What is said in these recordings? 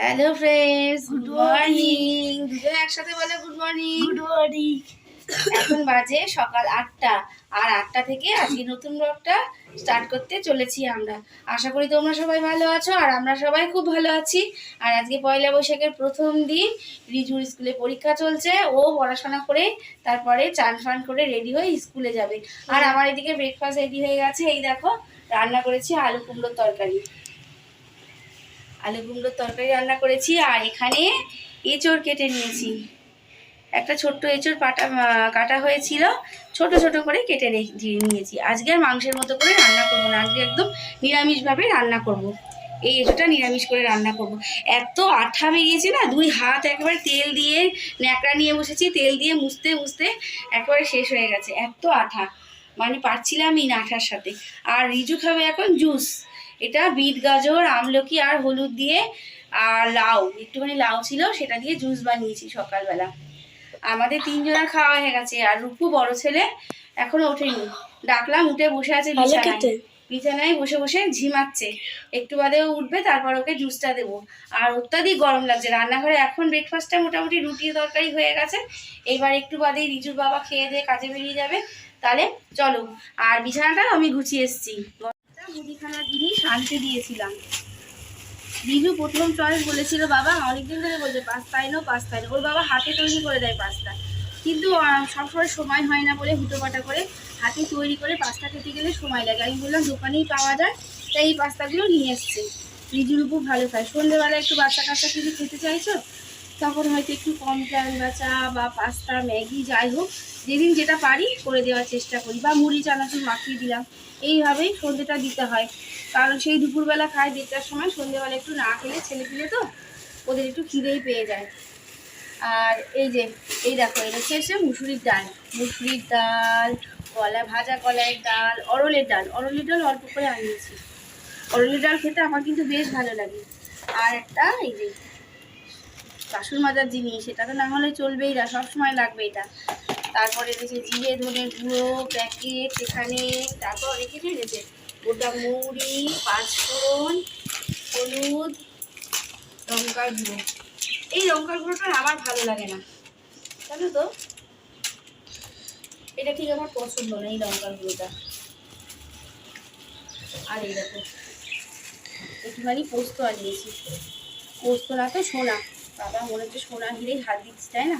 Hello friends good morning দুজন একসাথে বলে গুড মর্নিং গুড মর্নিং এখন বাজে সকাল আটটা। আর আটটা থেকে আজকে নতুন ব্লগটা স্টার্ট করতে চলেছি আমরা। আশা করি তোমরা সবাই ভালো আছো আর আমরা সবাই খুব ভালো আছি। আর আজকে পয়লা বৈশাখের প্রথম দিন রিজুর স্কুলে পরীক্ষা চলছে। ও পড়াশোনা করে তারপরে চান ফান করে রেডি হয়ে স্কুলে যাবে। আর আমার এদিকে ব্রেকফাস্ট রেডি হয়ে গেছে। এই দেখো রান্না করেছি আলু কুমড়োর তরকারি। আলু কুমড়োর তরকারি রান্না করেছি আর এখানে এঁচড় কেটে নিয়েছি। একটা ছোট্ট এঁচড় পাটা কাটা হয়েছিল। ছোট ছোট করে কেটে নিয়েছি। আজকে আর মাংসের মতো করে রান্না করব না। আজকে একদম নিরামিষভাবে রান্না করব। এই এঁচোটা নিরামিষ করে রান্না করব। এত আঠা বেরিয়েছে না, দুই হাত একেবারে তেল দিয়ে ন্যাকড়া নিয়ে বসেছি। তেল দিয়ে মুছতে মুছতে একবারে শেষ হয়ে গেছে। এত আঠা। মানে পারছিলামই না আঠার সাথে। আর রিজু খাবে এখন জুস। এটা বিট গাজর আমলকি আর হলুদ দিয়ে আর লাউ একটুখানি লাউ ছিল সেটা দিয়ে জুস বানিয়েছি সকালবেলা। আমাদের তিনজনের খাওয়া হয়ে গেছে আর রূপু বড় ছেলে এখনও ওঠেনি। ডাকলাম উঠে বসে আছে বিছানায়। বিছানায় বসে বসে ঝিমাচ্ছে। একটু বাদে উঠবে তারপর ওকে জুসটা দেবো। আর অত্যাধিক গরম লাগছে। রান্নাঘরে এখন ব্রেকফাস্টটা মোটামুটি রুটি তরকারি হয়ে গেছে। এবার একটু বাদেই রিজুর বাবা খেয়ে দিয়ে কাজে বেরিয়ে যাবে। তাহলে চলো আর বিছানাটা আমি গুছিয়ে এসেছি। মুদিখানার জিনিস আনতে দিয়েছিলাম। রিজু প্রথম চয়েস বলেছিল, বাবা, অনেকদিন ধরে বলছে পাস্তা এনো পাস্তা এনো ওর বাবা হাতে তৈরি করে দেয় পাস্তা। কিন্তু সবসময় সময় হয় না বলে হুটোপাটা করে হাতে তৈরি করে পাস্তা খেতে গেলে সময় লাগে। আমি বললাম, দোকানেই পাওয়া যায়, তাই এই পাস্তাগুলো নিয়ে এসছে। রিজুর উপর ভালো খায়। সন্ধ্যেবেলা একটু বাচ্চা কাচ্চা কিছু খেতে চাইছো? তখন হয়তো একটু কম প্ল্যান বা চা বা পাস্তা, ম্যাগি, যাই হোক, যেদিন যেটা পারি করে দেওয়ার চেষ্টা করি বা মুড়ি, চানাচুর মাখিয়ে দিলাম। এইভাবেই সন্ধ্যেটা দিতে হয়। কারণ সেই দুপুরবেলা খায় দেড়টার সময় সন্ধ্যেবেলা একটু না খেলে ছেলে পিলে তো ওদের একটু খিদেই পেয়ে যায়। আর এই যে, এই দেখো, এটা হচ্ছে মুসুরির ডাল। মুসুরির ডাল, কলা, ভাজা কলাইয়ের ডাল, অরলের ডাল। অরলের ডাল অল্প করে আনিয়েছি। অরলের ডাল খেতে আমার কিন্তু বেশ ভালো লাগে। আর একটা এই যে বাসন মাজার জিনিস এটা তো না হলে চলবেই না, সবসময় লাগবে এটা। তারপরে রয়েছে জিরে, ধনে গুঁড়ো প্যাকেট এখানে তারপর অনেক কিছু রয়েছে গোটা মৌরি, পাঁচফোড়ন, হলুদ, লঙ্কার গুঁড়ো। এই লঙ্কার গুঁড়োটা আমার ভালো লাগে না। জানো তো? এটা ঠিক আমার পছন্দ না এই লঙ্কার গুঁড়োটা। আর এই দেখো, একটুখানি পোস্ত আনিয়েছি। পোস্ত তো সোনা। বাবা মনে হচ্ছে সোনা হিরেই হাত দিচ্ছি তাই না?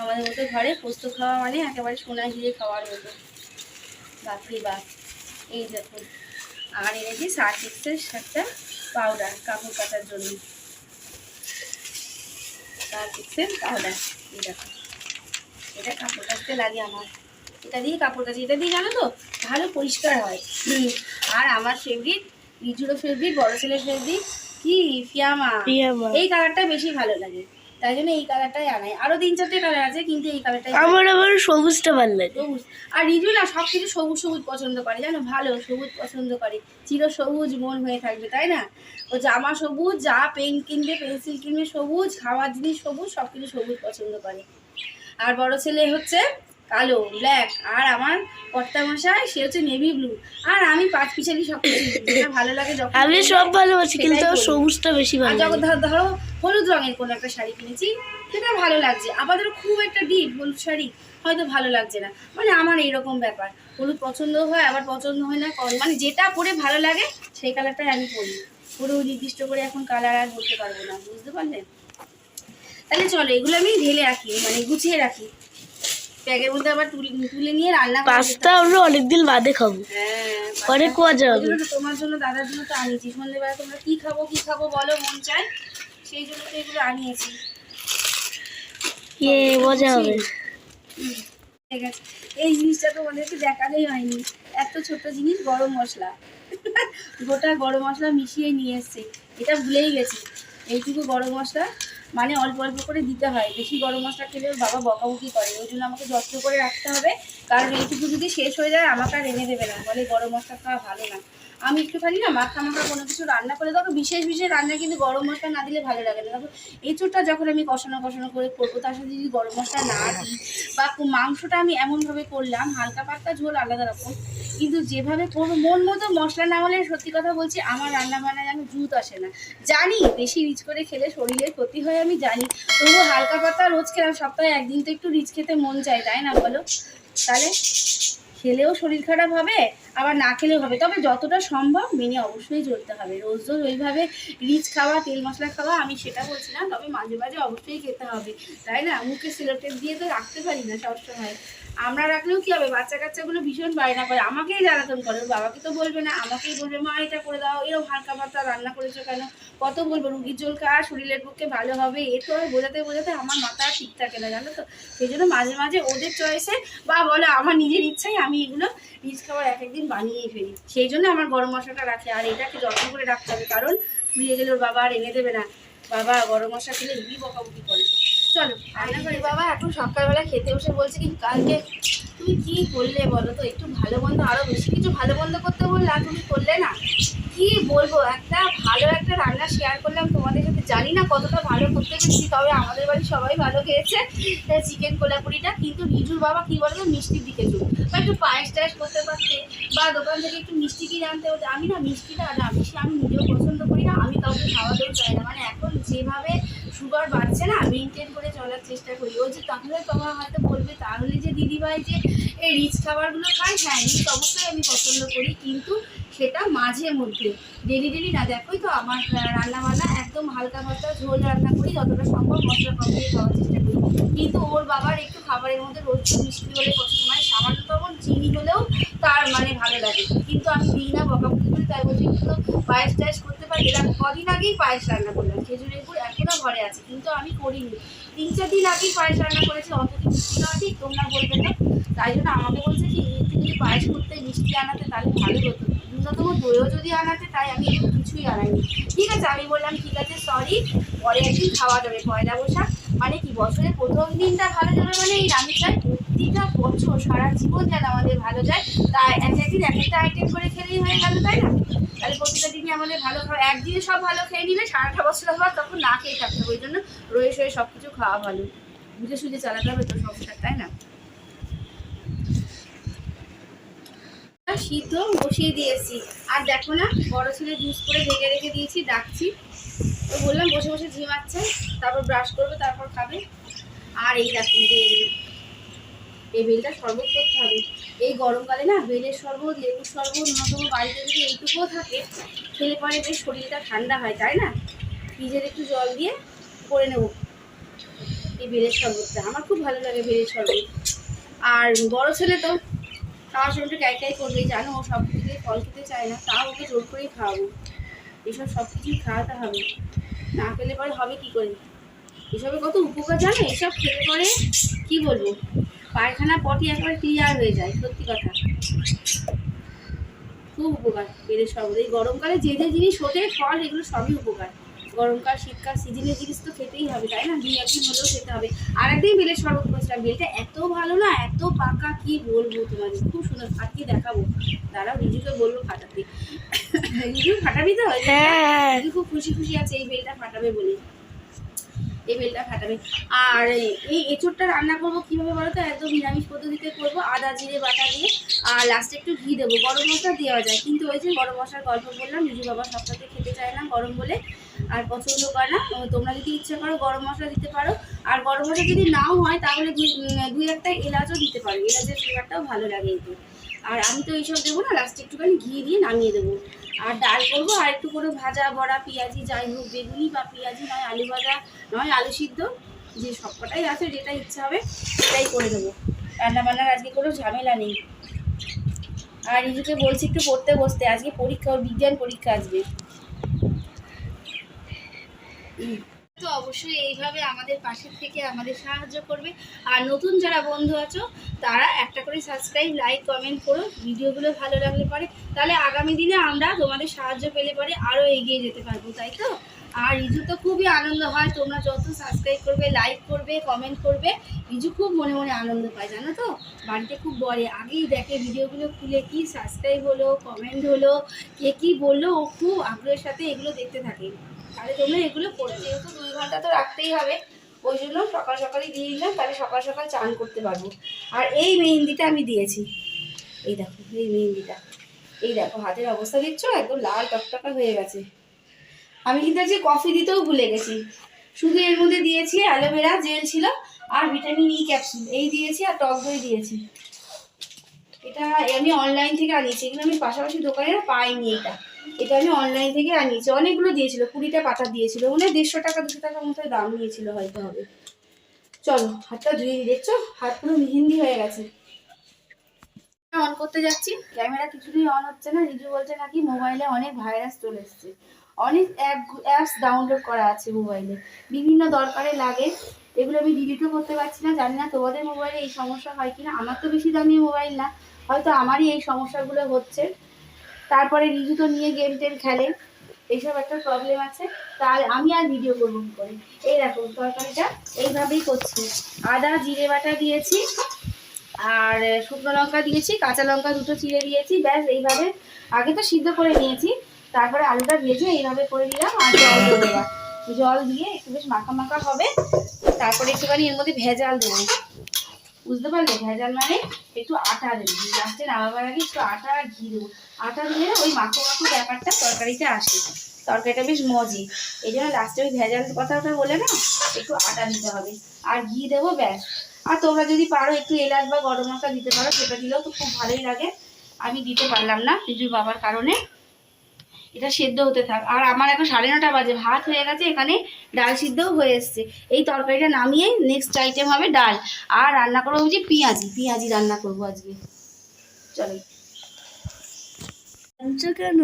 আমাদের মতো ঘরে পোস্ত খাওয়া মানে একেবারে সোনা হিরে খাওয়ার মতো। বাপরে বাপ। এই দেখুন। আর এনেছি সার্টিক্সের একটা পাউডার কাপড় কাটার জন্য। সার্টিক্সের পাউডার এই দেখো এটা কাপড় কাচতে লাগে আমার। এটা দিয়ে কাপড় কাচি এটা দিয়ে জানো তো? ভালো পরিষ্কার হয়। আর আমার ফেভারিট রিজুরও ফেভারিট বড় ছেলের ফেভারিট কি? ফিয়ামা। এই কালারটা বেশি ভালো লাগে। তাই জন্য এই কালারটাই আনাই। আরও তিন চারটে কালার আছে কিন্তু এই কালারটাই আমার আবার সবুজটা ভালো লাগে। সবুজ। আর রিজু না সব কিছু সবুজ সবুজ পছন্দ করে জানো? ভালো সবুজ পছন্দ করে। চির সবুজ মন হয়ে থাকবে তাই না? ও জামা সবুজ যা পেন কিনবে পেন্সিল কিনবে সবুজ খাওয়ার জিনিস সবুজ সব কিছু সবুজ পছন্দ করে। আর বড় ছেলে হচ্ছে কালো ব্ল্যাক আর আমার কর্তা মশাই সে হচ্ছে নেভি ব্লু আর আমি পাঁচ পিছালি সব কিছু ভালো লাগে যখন আমি সব ভালোবাসি কিন্তু। সবুজটা বেশি ভালো যখন ধরো ধরো হলুদ রঙের কোনো একটা শাড়ি কিনেছি সেটা ভালো লাগছে। আবার খুব একটা ডিপ হলুদ শাড়ি হয়তো ভালো লাগছে না। মানে আমার এইরকম ব্যাপার। হলুদ পছন্দ হয় আবার পছন্দ হয় না মানে যেটা পরে ভালো লাগে সেই কালারটাই আমি পরি। পুরো নির্দিষ্ট করে এখন কালার আর বলতে পারব না বুঝতে পারলেন তাহলে চলো এগুলো আমি ঢেলে রাখি মানে গুছিয়ে রাখি। ব্যাগের মধ্যে আবার তুলে তুলে নিয়ে রান্না পাস্তা আমরা অনেকদিন বাদে খাব। হ্যাঁ পরে মজা হবে তোমার জন্য দাদার জন্য তো আনিয়েছি। সন্ধ্যেবেলা তোমরা কি খাব কি খাব বলো মন চায়? সেই জন্য তো এগুলো আনিয়েছি। ইয়ে মজা হবে। ঠিক আছে। এই জিনিসটা তো ওদেরকে দেখানোই হয়নি। এত ছোট জিনিস গরম মশলা। গোটা গরম মশলা মিশিয়ে নিয়ে এসছে। এটা ভুলেই গেছি। এইটুকু গরম মশলা মানে অল্প অল্প করে দিতে হয়। বেশি গরম মশলা খেলে বাবা বকাবকি করে। ওই জন্য আমাকে যত্ন করে রাখতে হবে। কারণ এইটুকু যদি শেষ হয়ে যায়, আমাকে আর এনে দেবে না। বলে গরম মশলা খাওয়া ভালো না। আমি একটুখানি না মাখা মাখা কোনো কিছু রান্না করে দেখো বিশেষ বিশেষ রান্না কিন্তু গরম মশলা না দিলে ভালো লাগে না। দেখো এঁচোড়টা যখন আমি কষানো কষানো করে করব তার সাথে যদি গরম মশলা না দিই বা মাংসটা আমি এমনভাবে করলাম হালকা পাতলা ঝোল আলাদা রকম কিন্তু যেভাবে করব মন মতো মশলা না হলে সত্যি কথা বলছি আমার রান্না বান্নায় আমি জুত আসে না। জানি বেশি রিচ করে খেলে শরীরের ক্ষতি হয় আমি জানি তবুও হালকা পাতলা রোজ খেলাম সপ্তাহে একদিন তো একটু রিচ খেতে মন চায় তাই না বলো? তাহলে খেলেও শরীর খারাপ হবে, আবার না খেলেও হবে। তবে যতটা সম্ভব মেনে অবশ্যই চলতে হবে। রোজ রোজ ওইভাবে রিচ খাওয়া, তেল মশলা খাওয়া আমি সেটা বলছি না, তবে মাঝে মাঝে অবশ্যই খেতে হবে। তাই না? মুখে সিলোটেপ দিয়ে তো রাখতে পারি না সবসময়। আমরা রাখলেও কি হবে? বাচ্চা কাচ্চাগুলো ভীষণ বায়না করে। আমাকেই জ্বালাতন করে। ওর বাবাকে তো বলবে না। আমাকেই বলবে, মা, এটা করে দাও। এরকম হালকা পাতলা রান্না করেছ কেন? কত বলব? রুগীর জল খা শরীরের পক্ষে ভালো হবে। এ তো বোঝাতে বোঝাতে আমার মাথা ঠিক থাকে না, জানো তো? সেই জন্য মাঝে মাঝে ওদের চয়েসে বা, বলে, আমার নিজের ইচ্ছাই আমি এগুলো রিচ খাবার এক একদিন বানিয়েই ফেলি। সেই জন্য আমার গরম মশলাটা রাখে। আর এটাকে যত্ন করে রাখতে হবে। কারণ ফুরিয়ে গেলে ওর বাবা আর এনে দেবে না। বাবা গরম মশলা খেলে হেবি বকাবকি করে। চলো, রান্না করি। বাবা, এখন সকালবেলা খেতে বসে বলছে কি, কালকে তুমি কি করলে বলো তো? একটু ভালো মন্দ, আরও বেশি কিছু ভালো মন্দ করতে বললে, আর তুমি করলে না? কি বলব, একটা ভালো একটা রান্না শেয়ার করলাম তোমাদের সাথে। জানি না কতটা ভালো করতে পেরেছি, তবে আমাদের বাড়ি সবাই ভালো খেয়েছে চিকেন কোলাপুরিটা কিন্তু রিজুর বাবা কি বলে মিষ্টির দিকে চুল বা একটু পায়েস টায়েস করতে পারতে, বা দোকান থেকে একটু মিষ্টি কিনে আনতে হতো। আমি না মিষ্টিটা না বেশি আমি নিজেও পছন্দ করি না, আমি কাউকে খাওয়াতেও চাই না। মানে এখন যেভাবে সুগার বাড়ছে না মেনটেন করে চলার চেষ্টা করি। ও যে তাহলে তোমার হয়তো বলবে, তাহলে যে দিদিভাই যে এই রিচ খাবারগুলো খায় হ্যাঁ রিচ অবশ্যই আমি পছন্দ করি, কিন্তু সেটা মাঝে মধ্যে। ডেলি ডেলি না, দেখোই তো আমার রান্নাবান্না একদম হালকা পাতলা ঝোল রান্না করি, যতটা সম্ভব মশলা কম দিয়ে খাওয়ার চেষ্টা করি কিন্তু ওর বাবার একটু খাবারের মধ্যে রোজ মিষ্টি হলে পছন্দ মানে সামান্যতম চিনি হলেও তার মানে ভালো লাগে। কিন্তু আমি দিই না বকাবকি করি, তাই বলছি, একটু তো পায়েস টায়েস করতে পারি। এরা কদিন আগেই পায়েস রান্না করলাম খেজুরের গুড় এখনও ঘরে আছে, কিন্তু আমি করিনি। তিন চার দিন আগেই পায়েস রান্না করেছি অত কি মিষ্টি না ঠিক? তোমরা বলবে না। তাই জন্য আমাকে বলছে কি, একটু যদি পায়েস করতে মিষ্টি আনাতে তাহলে ভালো হতো। ন্যূনতম দইও যদি আনাতে তাই আমি কিছুই আনাইনি। ঠিক আছে, আমি বললাম, ঠিক আছে সরি পরে একদিন খাওয়া যাবে, পয়লা বৈশাখ। মানে কি, বছরের প্রথম দিনটা ভালো যাবে মানে এই আমি চাই প্রতিটা বছর সারা জীবন যেন আমাদের ভালো যায়। তাই এক একদিন এক একটা আইটেম করে খেলেই হয়ে গেল তাই না? তাহলে প্রতিটা দিনই আমাদের ভালো খাওয়া একদিনে সব ভালো খেয়ে নিলে সারাটা বছর আবার তখন না খেয়ে থাকতে হবে। ওই জন্য রয়ে সয়ে সব কিছু খাওয়া ভালো। বুঝে সুঝে চালাতে হবে তো সংসার, তাই না? সিদ্ধ বসিয়ে দিয়েছি। আর দেখো না, বড় ছেলে জুস করে ঢেকে রেখে দিয়েছি, ডাকছি। তো বললাম, বসে বসে ঝিমাচ্ছে তারপর ব্রাশ করবে, তারপর খাবে। আর এই দেখো বেল এই বেলটা শরবত করতে হবে। এই গরমকালে না, বেলের শরবত, লেবুর শরবত ন্যূনতম বাড়িতে যদি এইটুকুও থাকে, খেলে পরে বেশ শরীরটা ঠান্ডা হয়, তাই না? ফ্রিজের একটু জল দিয়ে করে নেব এই বেলের শরবতটা। আমার খুব ভালো লাগে বেলের শরবত। আর বড় ছেলে তো খাওয়ার সময় একটু ক্যাই করবে, জানো, ও সব কিছু ফল খেতে চায় না, তাও ওকে জোর করেই খাওয়াবো। এসব সব কিছুই খাওয়াতে হবে। না খেলে পরে হবে কি করে? এসবের কত উপকার জানো? এসব খেলে পরে কি বলব? পায়খানা পটি একেবারে ক্লিয়ার হয়ে যায়, সত্যি কথা। খুব উপকার বেলের শরবত এই গরমকালে যে যে জিনিস ওঠে, ফল, এগুলো সবই উপকার। গরমকাল শীতকাল সিজনের জিনিস তো খেতেই হবে তাই না? দুই একদিন হলেও খেতে হবে। আর একদিন বেলের শরবত করেছিলাম বেলটা এত ভালো না এত পাকা কি বলব তোমাদের? খুব সুন্দর ফাটিয়ে দেখাবো। দাঁড়াও রিজুকে বলব ফাটাতে। নিজেও ফাটাবি তো? হ্যাঁ। রিজু খুব খুশি খুশি আছে এই বেলটা ফাটাবে বলে। এই বেলটা ফাটাবে। আর এই এঁচোড়টা রান্না করব কীভাবে বলো তো একদম নিরামিষ পদ্ধতিতে করব, আদা, জিরে, বাটা দিয়ে। আর লাস্টে একটু ঘি দেবো। গরম মশলা দেওয়া যায়। কিন্তু ওই যে গরম মশলার গল্প বললাম, নিজু বাবা সপ্তাহে খেতে চায় না গরম বলে। আর পছন্দ করে না। তোমরা যদি ইচ্ছা করো গরম মশলা দিতে পারো। আর গরম মশলা যদি নাও হয়, তাহলে দুই একটা এলাচও দিতে পারো। এলাচের ফ্লেভারটাও ভালো লাগে এতে আর আমি তো এইসব দেবো না লাস্টে একটুখানি ঘি দিয়ে নামিয়ে দেবো। আর ডাল করব, আর একটু করে ভাজা, বড়া, পেঁয়াজি, যাই হোক, বেগুনি বা পেঁয়াজি নয়, আলু ভাজা নয়, আলু সিদ্ধ, যে সবকটাই আছে, যেটা ইচ্ছা হবে সেটাই করে দেবো। রান্না বান্নার আজকে কোনো ঝামেলা নেই। আর রিজুকে বলছি একটু পড়তে বসতে, আজকে পরীক্ষা, ওর বিজ্ঞান পরীক্ষা আসবে তো অবশ্যই এইভাবে আমাদের পাশে থেকে আমাদের সাহায্য করবে। আর নতুন যারা বন্ধু আছো, তারা একটা করে সাবস্ক্রাইব লাইক কমেন্ট করো। ভিডিওগুলো ভালো লাগলে পরে। তাহলে আগামী দিনে আমরা তোমাদের সাহায্য পেলে পরে আরও এগিয়ে যেতে পারব, তাই তো? আর রিজু তো খুবই আনন্দ হয়, তোমরা যত সাবস্ক্রাইব করবে লাইক করবে কমেন্ট করবে, রিজু খুব মনে মনে আনন্দ পায়, জানো তো? বাড়িতে খুব বলে, আগেই দেখে ভিডিওগুলো খুলে কি সাবস্ক্রাইব হলো কমেন্ট হলো, কে কী বলল? ও খুব আগ্রহের সাথে এগুলো দেখতে থাকে। তাহলে তোমরা এগুলো করবে যেহেতু দুই ঘণ্টা তো রাখতেই হবে, ওই জন্য সকাল সকালই দিয়ে দিলাম, তাহলে সকাল সকাল চান করতে পারব। আর এই মেহেন্দিটা আমি দিয়েছি। এই দেখো, এই মেহেন্দিটা। এই দেখো, হাতের অবস্থা দেখছ? একদম লাল টকটকা হয়ে গেছে। আমি কিন্তু আজকে কফি দিতেও ভুলে গেছি। শুধু এর মধ্যে দিয়েছি অ্যালোভেরা, জেল ছিল আর ভিটামিন ই ক্যাপসুল। এই দিয়েছি আর টক দই দিয়েছি। এটা আমি অনলাইন থেকে আনিয়েছি। এগুলো আমি পাশাপাশি দোকানে পাইনি এটা। এটা আমি অনলাইন থেকে আনিয়েছি। অনেকগুলো দিয়েছিল কুড়িটা পাতা দিয়েছিল। মনে দেড়শো টাকা দুশো টাকার মতো দাম নিয়েছিল হয়তো হবে। চলো হাতটা ধুয়ে দিই, দেখছ? হাত পুরো মেহেন্দি হয়ে গেছে। অন করতে যাচ্ছি। ক্যামেরা কিছুতেই অন হচ্ছে না। রিজু বলছে নাকি মোবাইলে অনেক ভাইরাস চলে এসছে। অনেক অ্যাপ অ্যাপস ডাউনলোড করা আছে মোবাইলে বিভিন্ন দরকারে লাগে। এগুলো আমি ডিলিটও করতে পারছি না। জানি না তোমাদের মোবাইলে এই সমস্যা হয় কিনা। আমার তো বেশি দামি মোবাইল না। হয়তো আমারই এই সমস্যাগুলো হচ্ছে। তারপরে রিজু তো নিয়ে গেম টেম খেলে। এইসব একটা প্রবলেম আছে। তার আমি আর ভিডিও করব করে। এই দেখো, তরকারিটা এইভাবেই করছি। আদা, জিরে বাটা দিয়েছি, আর শুকনো লঙ্কা দিয়েছি, কাঁচা লঙ্কা দুটো চিড়ে দিয়েছি, ব্যাস, এইভাবে আগে তো সিদ্ধ করে নিয়েছি। তারপরে আলুটা ভেজে এইভাবে করে দিলাম, আর জল দেবো। জল দিয়ে একটু বেশ মাখা মাখা হবে। তারপরে একটুখানি এর মধ্যে ভেজাল দেবো। বুঝতে পারলে? ভেজাল মানে একটু আটা দেবো। লাস্টে নামাবার আগে একটু আটা আর ঘি দেবো। আটা দিলে ওই মাখো মাখো ব্যাপারটা তরকারিতে আসে। তরকারিটা বেশ মজে। এই জন্য লাস্টে ওই ভেজাল কথাটা বলে না, একটু আটা দিতে হবে। আর ঘি দেবো ব্যাস। আর তোমরা যদি পারো একটু এলাচ বা গরম মশলা দিতে পারো, সেটা দিলেও তো খুব ভালোই লাগে। আমি দিতে পারলাম না রিজুর বাবার কারণে। এটা সেদ্ধ হতে থাক। আর আমার এখন সাড়ে নটা বাজে, ভাত হয়ে গেছে, এখানে ডাল সিদ্ধও হয়ে এসছে। এই তরকারিটা নামিয়ে নেক্সট আইটেম হবে ডাল। আর রান্না করব বুঝি পেঁয়াজি। পেঁয়াজি রান্না করব আজকে। চলো। আনছো কেন?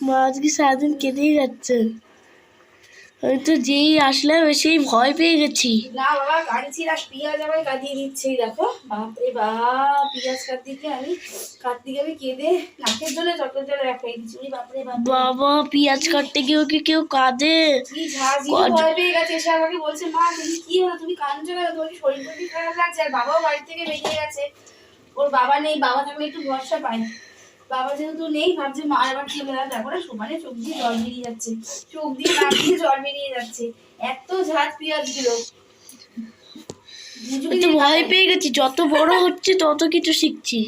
মা আজকে সারাদিন কেঁদেই যাচ্ছে। আমি তো যেই আসলাম সেই ভয় পেয়ে গেছি। না বাবা আর পেঁয়াজ কাটিয়ে দিচ্ছে দেখো। বাপরে বাপ পেঁয়াজ কাটতে আমি গিয়ে আমি কেঁদে নাকের জলে চটের জলে রাখাই দিচ্ছি। বাপরে বাপ বাবা পেঁয়াজ কাটতে গিয়েও কি কেউ কাঁদে? কি ভয় পেয়ে গেছে। এসে আমাকে বলছে মা তুমি কি হলো? তুমি কাঁদছো কেন? তোমার শরীর খারাপ লাগছে? আর বাবাও বাড়ি থেকে বেরিয়ে গেছে। ওর বাবা নেই বাবা থাকলে একটু ভরসা পায়। বাবা যেহেতু নেই ভাবছে মা এবার চলে গেল তারপরে সমানে চোখ দিয়ে জল বেরিয়ে যাচ্ছে। চোখ দিয়ে নাক দিয়ে জল বেরিয়ে যাচ্ছে। এত ঝাঁজ পেঁয়াজ একটু ভয় পেয়ে গেছি যত বড় হচ্ছে তত কিছু শিখছি।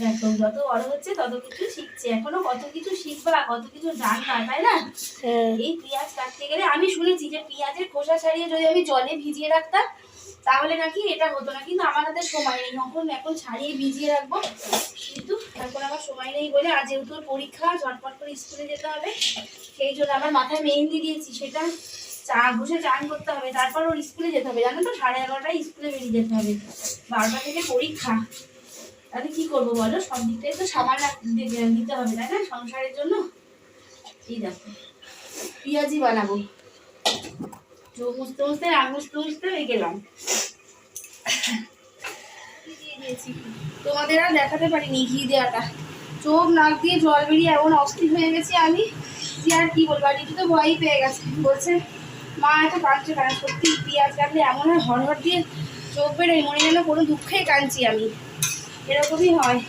দেখো যত বড় হচ্ছে তত কিছু শিখছে। এখনও কত কিছু শিখবা কত কিছু জানবা তাই না? হ্যাঁ। এই পেঁয়াজ কাটতে গেলে আমি শুনেছি যে পেঁয়াজের খোসা ছাড়িয়ে যদি আমি জলে ভিজিয়ে রাখতাম তাহলে নাকি এটা হতো না। কিন্তু আমার হাতে সময় নেই। এখন এখন ছাড়িয়ে ভিজিয়ে রাখব। কিন্তু এখন আমার সময় নেই বলে আজ যেহেতু পরীক্ষা, ঝটপট করে স্কুলে যেতে হবে। সেই জন্য আমার মাথায় মেহেন্দি দিয়েছি। সেটা চা, বসে চান করতে হবে। তারপর ওর স্কুলে যেতে হবে। জানো তো, সাড়ে এগারোটায় স্কুলে বেরিয়ে যেতে হবে। বারোটা থেকে পরীক্ষা। তাহলে কি করব বলো? সব দিকটাই তো সামাল দিতে হবে, তাই না? সংসারের জন্য? এই দেখো। পেঁয়াজি বানাবো। চোখ মুছতে মুছতে রাগ মুছতে মুছতে হয়ে গেলাম। তোমাদের আর দেখাতে পারিনি ঘি দেওয়াটা। চোখ, নাক দিয়ে জল বেরিয়ে এমন অস্থির হয়ে গেছি আমি যে আর কি বলব, আর তো ভয়ই পেয়ে গেছে। বলছে, মা এত কাঁদছে কেন? সত্যি পেঁয়াজ কাটলে এমন হয়, হরহর দিয়ে চোখ বেরোয়, মনে যেন কোনো দুঃখে কাঁদছি আমি। এরকমই হয়।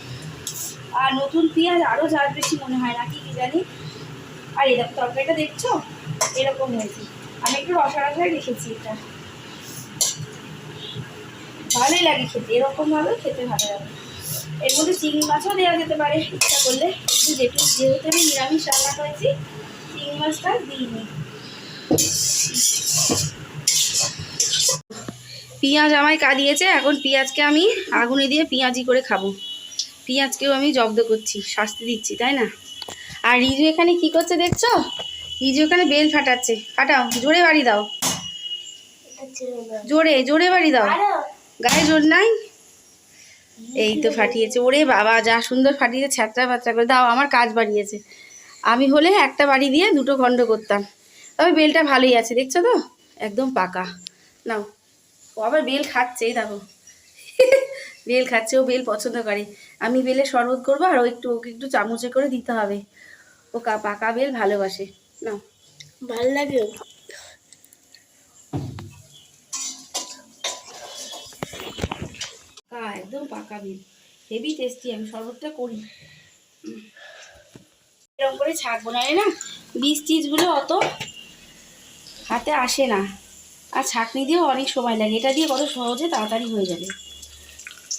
আর নতুন পেঁয়াজ আরও ঝাল বেশি মনে হয়, নাকি কি জানি? আর দেখো তরকারিটা দেখছ? এরকম হয়েছে। আমি একটু রসা রসায় রেখেছি এটা। ভালোই লাগে খেতে, এরকম ভাবে খেতে ভালো লাগে। এর মধ্যে চিংড়ি মাছও দেওয়া যেতে পারে, ইচ্ছা করলে। কিন্তু যেহেতু যেহেতু আমি নিরামিষ রান্না করেছি, চিংড়ি মাছটা দিইনি। পেঁয়াজ আমায় কাঁদিয়েছে, এখন পেঁয়াজকে আমি আগুনে দিয়ে পেঁয়াজি করে খাব। পেঁয়াজকেও আমি জব্দ করছি, শাস্তি দিচ্ছি, তাই না? আর রিজু এখানে কি করছে দেখছ? রিজু ওখানে বেল ফাটাচ্ছে। ফাটাও, জোরে বাড়ি দাও। জোরে জোরে বাড়ি দাও। গায়ে জোর নাই? এই তো ফাটিয়েছে। ওরে বাবা, যা সুন্দর ফাটিয়েছে, ছ্যাঁচড়া বাচ্চা করে। দাও, আমার কাজ বাড়িয়েছে। আমি হলে একটা বাড়ি দিয়ে দুটো খণ্ড করতাম। তবে বেলটা ভালোই আছে, দেখছ তো? একদম পাকা। নাও। ও আবার বেল খাচ্ছে, এই দেখো। বেল খাচ্ছে, ও বেল পছন্দ করে। আমি বেলে শরবত করব আর ও একটু, ওকে একটু চামচে করে দিতে হবে। ও পাকা বেল ভালোবাসে। না, ভালো লাগে একদম পাকা বিল হেভি টেস্টি আমি শরবতটা করি। এরকম করে ছাক বোনালে না বীজ টিজগুলো অত হাতে আসে না। আর ছাকনি দিয়েও অনেক সময় লাগে। এটা দিয়ে কত সহজে তাড়াতাড়ি হয়ে যাবে।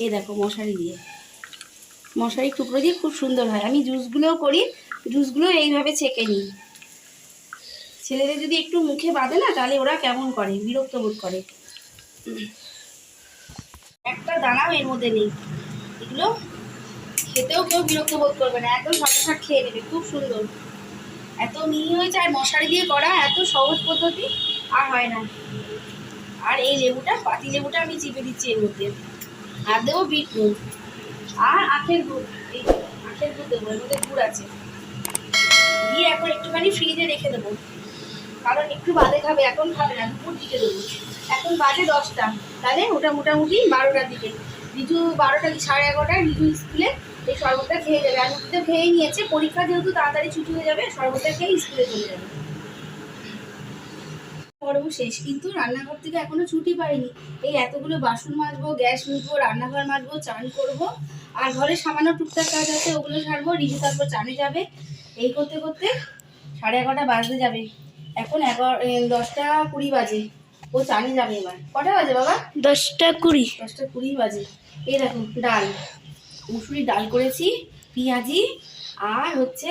এই দেখো মশারি দিয়ে। মশারি টুকরো দিয়ে খুব সুন্দর হয়। আমি জুসগুলোও করি জুসগুলো এইভাবে ছেঁকে নিই। ছেলেদের যদি একটু মুখে বাঁধে না, তাহলে ওরা কেমন করে? বিরক্ত বোধ করে। একটা দানাও এর মধ্যে নেই। এগুলো খেতেও কেউ বিরক্ত বোধ করবে না। একদম সাথে খেয়ে নেবে। খুব সুন্দর। এত মিহি হয়েছে, আর মশারি দিয়ে করা এত সহজ পদ্ধতি আর হয় না। আর এই লেবুটা, পাতি লেবুটা আমি চিপে দিচ্ছি এর মধ্যে। আর দেবো বিট নুন আর আখের গুড়। এই আখের গুড় দেবো। এর মধ্যে গুড় আছে। দিয়ে এখন একটুখানি ফ্রিজে রেখে দেবো। কারণ একটু বাদে খাবে, এখন খাবে না, দুপুর দিকে দেবো। এখন বাজে দশটা, তাহলে ওটা মোটামুটি বারোটার দিকে। রিজু বারোটা, সাড়ে এগারোটায় রিজু স্কুলে এই শরবতটা খেয়ে যাবে। আর তো খেয়েই নিয়েছে, পরীক্ষা যেহেতু তাড়াতাড়ি ছুটি হয়ে যাবে, শরবতটা খেয়ে স্কুলে চলে যাবে। পর্ব শেষ, কিন্তু রান্নাঘর থেকে এখনও ছুটি পাইনি। এই এতগুলো বাসন মাজবো, গ্যাস মুছবো, রান্নাঘর মাজবো, চান করব, আর ঘরে সামান্য টুকটাক কাজ আছে, ওগুলো সারবো, রিজু তারপর চানে যাবে। এই করতে করতে সাড়ে এগারোটা বাজতে যাবে। এখন এগারো দশটা কুড়ি বাজে। ও চানে যাবে এবার। কটা বাজে বাবা? দশটা কুড়ি। দশটা কুড়ি বাজে। এই দেখো ডাল। মুসুরি ডাল করেছি পেঁয়াজি আর হচ্ছে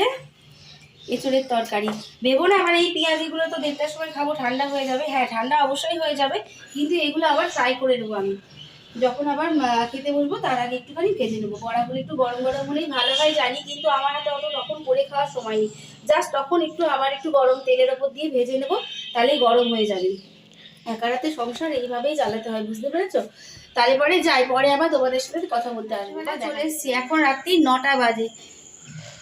এঁচড়ের তরকারি। ভেবো না মানে এই পেঁয়াজিগুলো তো দেড়টার সময় খাব ঠান্ডা হয়ে যাবে। হ্যাঁ ঠান্ডা অবশ্যই হয়ে যাবে কিন্তু এগুলো আবার ফ্রাই করে নেব আমি। যখন আবার খেতে বসবো তার আগে একটুখানি ভেজে নেব। বড়াগুলো একটু গরম গরম হলেই ভালো হয় জানি কিন্তু আমার হাতে অত তখন করে খাওয়ার সময় নেই। জাস্ট তখন একটু আবার একটু গরম তেলের ওপর দিয়ে ভেজে নেব তাহলেই গরম হয়ে যাবে। একা রাতে সংসার এইভাবেই চালাতে হয় বুঝতে পেরেছ? তাহলে পরে যাই পরে আবার তোমাদের সাথে কথা বলতে আসব। চলে এসছি এখন রাত্রি নটা বাজে।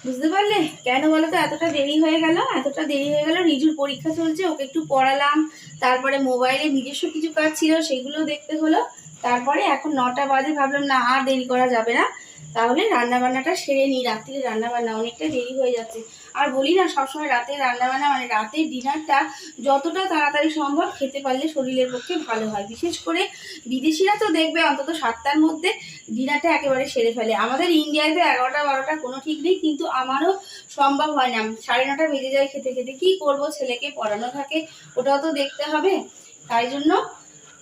বুঝতে পারলে? কেন বলো তো এতটা দেরি হয়ে গেল এতটা দেরি হয়ে গেল রিজুর পরীক্ষা চলছে ওকে একটু পড়ালাম তারপরে মোবাইলে নিজস্ব কিছু কাজ ছিল সেগুলো দেখতে হলো। তারপরে এখন নটা বাজে, ভাবলাম না আর দেরি করা যাবে না। তাহলে রান্না বান্নাটা সেরে নিই। রাত্রিরে রান্না বান্না অনেকটা দেরি হয়ে যাচ্ছে। আর বলি না, সবসময় রাতে রান্না বান্না মানে রাতের ডিনারটা যতটা তাড়াতাড়ি সম্ভব খেতে পারলে শরীরের পক্ষে ভালো হয়। বিশেষ করে বিদেশিরা তো দেখবে অন্তত সাতটার মধ্যে ডিনারটা একেবারে সেরে ফেলে। আমাদের ইন্ডিয়ায় তো এগারোটা, বারোটা কোনো ঠিক নেই, কিন্তু আমারও সম্ভব হয় না। সাড়ে নটা বেজে যায় খেতে খেতে। কী করব? ছেলেকে পড়ানো থাকে, ওটাও তো দেখতে হবে। তাই জন্য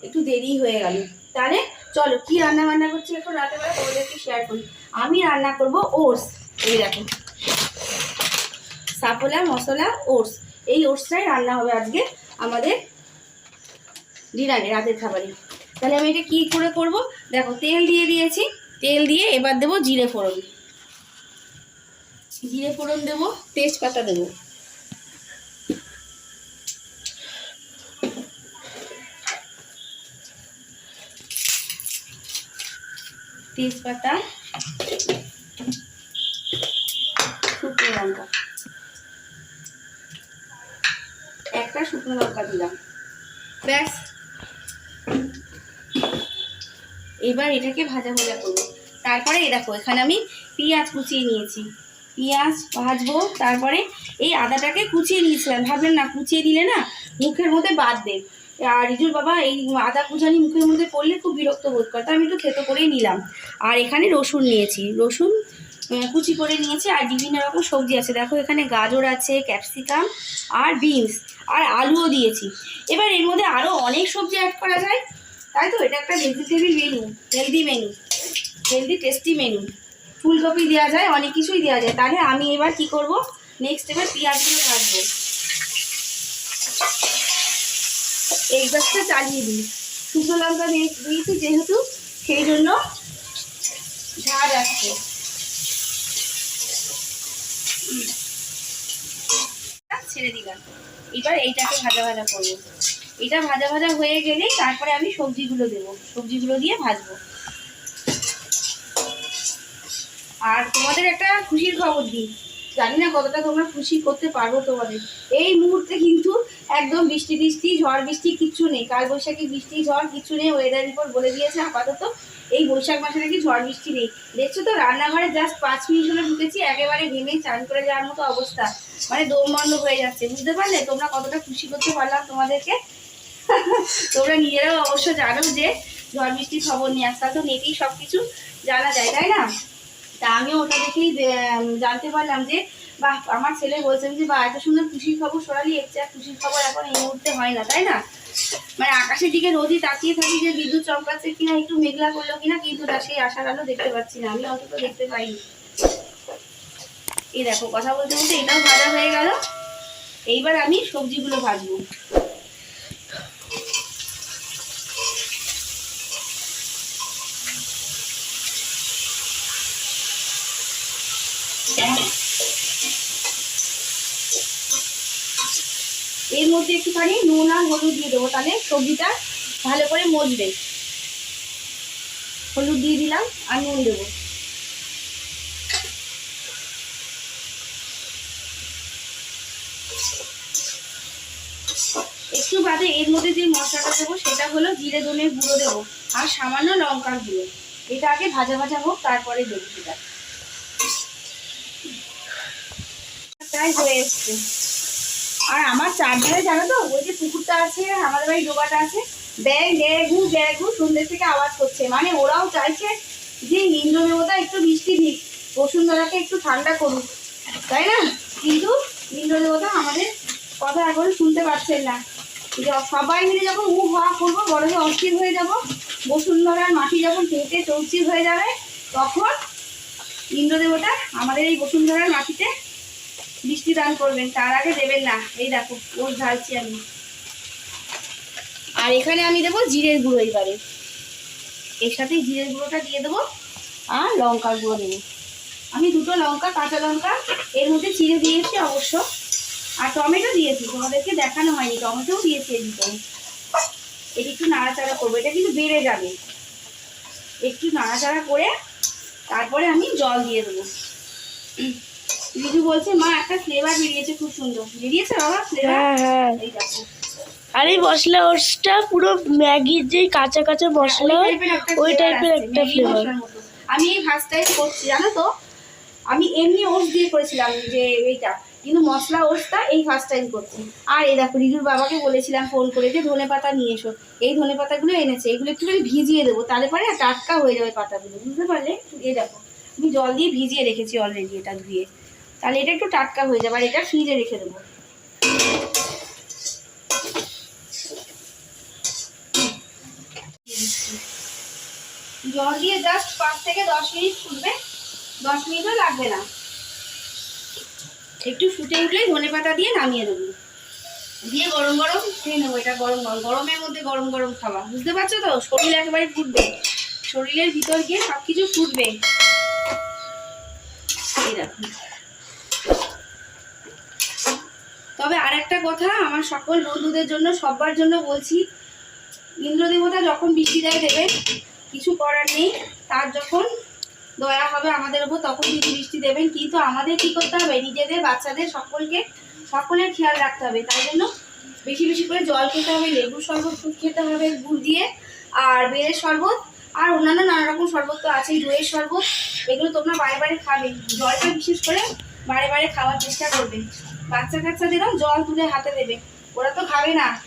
একটু দেরি হয়ে গেল। তাহলে চলো কি রান্না বান্না করছি এখন রাতে বেলা তোমাদেরকে শেয়ার করি। আমি রান্না করব ওটস। এই দেখো। সাপোলা মশলা, ওটস। এই ওটসটাই রান্না হবে আজকে আমাদের ডিনারে, রাতের খাবারে। তাহলে আমি এটা কি করে করব? দেখো, তেল দিয়ে দিয়েছি। তেল দিয়ে এবার দেবো জিরে ফোড়ন। জিরে ফোড়ন দেবো, তেজপাতা দেবো। তেজপাতা, শুকনো লঙ্কা। একটা শুকনো লঙ্কা দিলাম। ব্যাস। এবার এটাকে ভাজা ভাজা করব। তারপরে এই দেখো, এখানে আমি পেঁয়াজ কুচিয়ে নিয়েছি। পেঁয়াজ ভাজবো, তারপরে এই আদাটাকে কুচিয়ে নিয়েছিলাম। ভাবলেন না, কুচিয়ে দিলে না মুখের মধ্যে বাদ বাঁধবে আর রিজুর বাবা এই আদা কুচানি মুখের মধ্যে পড়লে খুব বিরক্ত বোধ করে, তো আমি একটু থেতো করেই নিলাম। আর এখানে রসুন নিয়েছি। রসুন কুচি করে নিয়েছি, আর বিভিন্ন রকম সবজি আছে। দেখো, এখানে গাজর আছে, ক্যাপসিকাম আর বিনস, আর আলুও দিয়েছি। এবার এর মধ্যে আরও অনেক সবজি অ্যাড করা যায়। তাই তো? এটা একটা vegetable menu healthy menu healthy tasty menu ফুলকপি দেওয়া যায়, অনেক কিছুই দেওয়া যায়। তাহলে আমি এবার কি করব? নেক্সট এবার পেঁয়াজগুলো ভাজবো এই গাছটা চালিয়ে দিই। শুকনো লঙ্কা দিয়ে দিয়েছি যেহেতু, সেই জন্য ঝাঁজ আসছে। ছেড়ে দিলাম। এবার এইটাকে ভাজা ভাজা করব। এটা ভাজা ভাজা হয়ে গেলেই তারপরে আমি সবজিগুলো দেবো। সবজিগুলো দিয়ে ভাজবো। আর তোমাদের একটা খুশির খবর দিই। জানি না কতটা তোমরা খুশি করতে পারব তোমাদের। এই মুহূর্তে কিন্তু একদম বৃষ্টি বৃষ্টি, ঝড়, বৃষ্টি কিচ্ছু নেই। কাল বৈশাখী বৃষ্টি, ঝড় কিচ্ছু নেই ওয়েদার রিপোর্ট বলে দিয়েছে আপাতত। এই বৈশাখ মাসে নাকি ঝড়, বৃষ্টি নেই। দেখছ তো, রান্নাঘরে জাস্ট পাঁচ মিনিট হলে ঢুকেছি, একেবারে ঘেমে চান করে যাওয়ার মতো অবস্থা। মানে দম বন্ধ হয়ে যাচ্ছে, বুঝতে পারলে? তোমরা কতটা খুশি করতে পারলাম তোমাদেরকে? তোমরা নিজেরাও অবশ্য জানো যে ঝড়, বৃষ্টির খবর নিয়ে আজকাল তো নেটেই সব কিছু জানা যায়, তাই না? তা আমিও ওটা দেখেই জানতে পারলাম যে, বাহ, আমার ছেলে বলছেন যে বা এত সুন্দর খুশির খবর এর চেয়ে আর খুশির খবর এখন এই মুহূর্তে হয় না, তাই না? মানে আকাশের দিকে রোজই তাকিয়ে থাকি যে, বিদ্যুৎ চমকাচ্ছে কিনা, একটু মেঘলা করল কিনা, কিন্তু তা সেই আশার আলো দেখতে পাচ্ছি না, আমি অন্তত দেখতে পাইনি। এই দেখো, কথা বলতে বলতে এটাও ভাজা হয়ে গেল। এইবার আমি সবজিগুলো ভাজবো। মধ্যে একটুখানি নুন আর হলুদ দিয়ে দেবো। তাহলে সবজিটা ভালো করে মজবে। হলুদ দিয়ে দিলাম আর নুন দেবো। একটু বাদে এর মধ্যে যে মশলাটা দেবো, সেটা হলো জিরে ধনের গুঁড়ো দেবো আর সামান্য লঙ্কার গুঁড়ো। এটা আগে ভাজা ভাজা হোক, তারপরে দেবো সেটা। তাই হয়ে এসছে। আর আমার চারধারে জানো তো, ওই যে পুকুরটা আছে, আমাদের বাড়ি ডোবাটা আছে ব্যাগ ড্যাগু ড্যাগু সন্ধ্যে থেকে আওয়াজ করছে। মানে ওরাও চাইছে যে ইন্দ্র দেবতা একটু বৃষ্টি দিক, বসুন্ধরাকে একটু ঠান্ডা করুক। তাই না? কিন্তু ইন্দ্র দেবতা আমাদের কথা এখন শুনতে পাচ্ছেন না। সবাই মিলে যখন উ হওয়া করব, বড় হয়ে অস্থির হয়ে যাব, বসুন্ধরার মাটি যখন কেটে চৌচির হয়ে যাবে, তখন ইন্দ্র দেবতা আমাদের এই বসুন্ধরার মাটিতে বৃষ্টি দান করবেন, তার আগে দেবেন না। এই দেখো ওর ঢালছি আমি। আর এখানে আমি দেবো জিরের গুঁড়ো এবারে। এর সাথে জিরের গুঁড়োটা দিয়ে দেবো আর লঙ্কার গুঁড়ো দেবো। আমি দুটো লঙ্কা, কাঁচা লঙ্কা, এর মধ্যে চিড়ে দিয়েছি অবশ্য। আর টমেটো দিয়েছি, তোমাদেরকে দেখানো হয়নি, টমেটোও দিয়েছি এর এটা একটু নাড়াচাড়া করব, এটা কিন্তু বেড়ে যাবে। একটু নাড়াচাড়া করে তারপরে আমি জল দিয়ে দেবো। রিজু বলছে মা একটা ফ্লেভার বেরিয়েছে খুব সুন্দর। বেরিয়েছে বাবা ফ্লেভার হ্যাঁ হ্যাঁ। এই দেখো। আর এই মশলা ওটসটা পুরো ম্যাগির যে কাঁচা কাঁচা মশলা ওই টাইপের একটা ফ্লেভার আমি এই ফার্স্ট টাইম করছি জানো তো? আমি এমনি ওটস দিয়ে করেছিলাম যে এইটা কিন্তু মশলা ওটসটা এই ফার্স্ট টাইম করছি। আর এই দেখো রিজুর বাবাকে বলেছিলাম ফোন করে যে ধনে পাতা নিয়ে এসো। এই ধনে পাতাগুলো এনেছে এগুলো একটুখানি ভিজিয়ে দেবো তাহলে পরে টাটকা হয়ে যাবে পাতাগুলো বুঝতে পারলে? এই দেখো আমি জল দিয়ে ভিজিয়ে রেখেছি অলরেডি এটা ধুয়ে। তাহলে এটা একটু টাটকা হয়ে যাবে, আর এটা ফ্রিজে রেখে দেবো। জল দিয়ে জাস্ট পাঁচ থেকে দশ মিনিট ফুটবে, দশ মিনিটও লাগবে না। একটু ফুটে উঠলেই ধনে পাতা দিয়ে নামিয়ে দেবো। দিয়ে গরম গরম খেয়ে নেব এটা গরম গরম, গরমের মধ্যে গরম গরম খাওয়া বুঝতে পারছ তো? শরীর একেবারে ফুটবে। শরীরের ভিতর গিয়ে সব কিছু ফুটবে। এই দেখো। তবে আরেকটা কথা, আমার সকল বন্ধুদের জন্য সবার জন্য বলছি ইন্দ্র দেবতা যখন বৃষ্টি দেয় দেবে, কিছু করার নেই, তার যখন দয়া হবে আমাদের উপর তখন তিনি বৃষ্টি দেবেন। কিন্তু আমাদের কি করতে হবে? নিজেদের, বাচ্চাদের, সকলকে, সকলের খেয়াল রাখতে হবে। তাই জন্য বেশি বেশি করে জল খেতে হবে লেবু শরবত খেতে হবে, গুড় দিয়ে, আর বেলের শরবত, আর অন্যান্য নানা রকম শরবত তো আছেই, দইয়ের শরবত, এগুলো তোমরা বারে বারে খাবে। জলটা বিশেষ করে বারে বারে খাওয়ার চেষ্টা করবে। বাচ্চা কাচ্চাদেরও জল তুলে হাতে দেবে। ওরা তো খাবে না।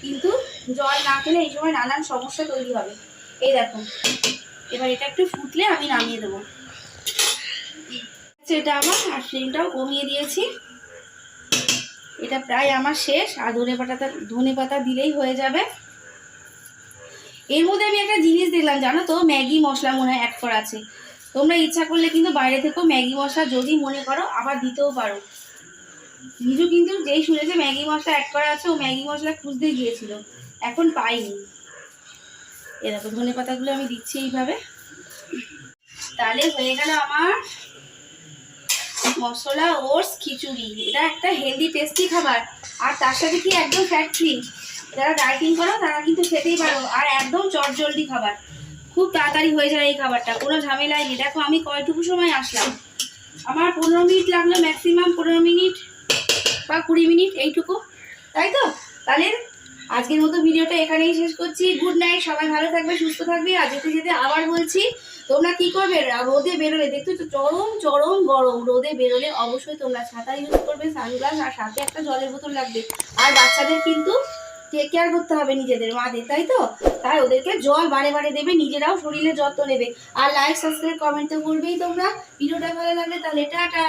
কিন্তু জল না খেলে এই সময় নানান সমস্যা তৈরি হবে। এই দেখো। এবার এটা একটু ফুটলে আমি নামিয়ে দেবো। আচ্ছা, এটা আমার আর ফ্লেমটাও কমিয়ে দিয়েছি। এটা প্রায় আমার শেষ। আর ধনে পাতাটা ধনে পাতা দিলেই হয়ে যাবে। এর মধ্যে আমি একটা জিনিস দেখলাম জানো তো? ম্যাগি মশলা মনে হয় অ্যাড করা আছে। তোমরা ইচ্ছা করলে কিন্তু বাইরে থেকেও ম্যাগি মশলা যদি মনে করো, আবার দিতেও পারো। নিজু কিন্তু যেই শুনেছে ম্যাগি মশলা অ্যাড করা আছে, ও ম্যাগি মশলা খুঁজতে গিয়েছিল। এখন পাইনি। এরকম ধনে পাতাগুলো আমি দিচ্ছি এইভাবে। তাহলে হয়ে গেল আমার মশলা, ওটস, খিচুড়ি। এটা একটা হেলদি টেস্টি খাবার। আর তার সাথে কি একদম ফ্যাট ফ্রি যারা ডায়েটিং করো, তারা কিন্তু খেতেই পারো। আর একদম চটজলদি খাবার। খুব তাড়াতাড়ি হয়ে যায় এই খাবারটা, কোনো ঝামেলাই নেই। দেখো, আমি কয়টুকু সময় আসলাম? আমার পনেরো মিনিট লাগল ম্যাক্সিমাম পনেরো মিনিট বা কুড়ি মিনিট, এইটুকু। তাই তো? তাহলে আজকের মতো ভিডিওটা এখানেই শেষ করছি। গুড নাইট সবাই ভালো থাকবে, সুস্থ থাকবে। আর যেতে যেতে আবার বলছি, তোমরা কি করবে? রোদে বেরোলে, দেখতে তো চরম চরম গরম। রোদে বেরোলে অবশ্যই তোমরা ছাতা ইউজ করবে, সানগ্লাস, আর সাথে একটা জলের বোতল লাগবে। আর বাচ্চাদের কিন্তু টেক কেয়ার করতে হবে নিজেদের মাদের, তাই তো? তাই ওদেরকে জল বারে বারে দেবে, নিজেরাও শরীরে যত্ন নেবে। আর লাইক সাবস্ক্রাইব কমেন্ট করবেই তোমরা। ভিডিওটা ভালো লাগলে তাহলে টাটা!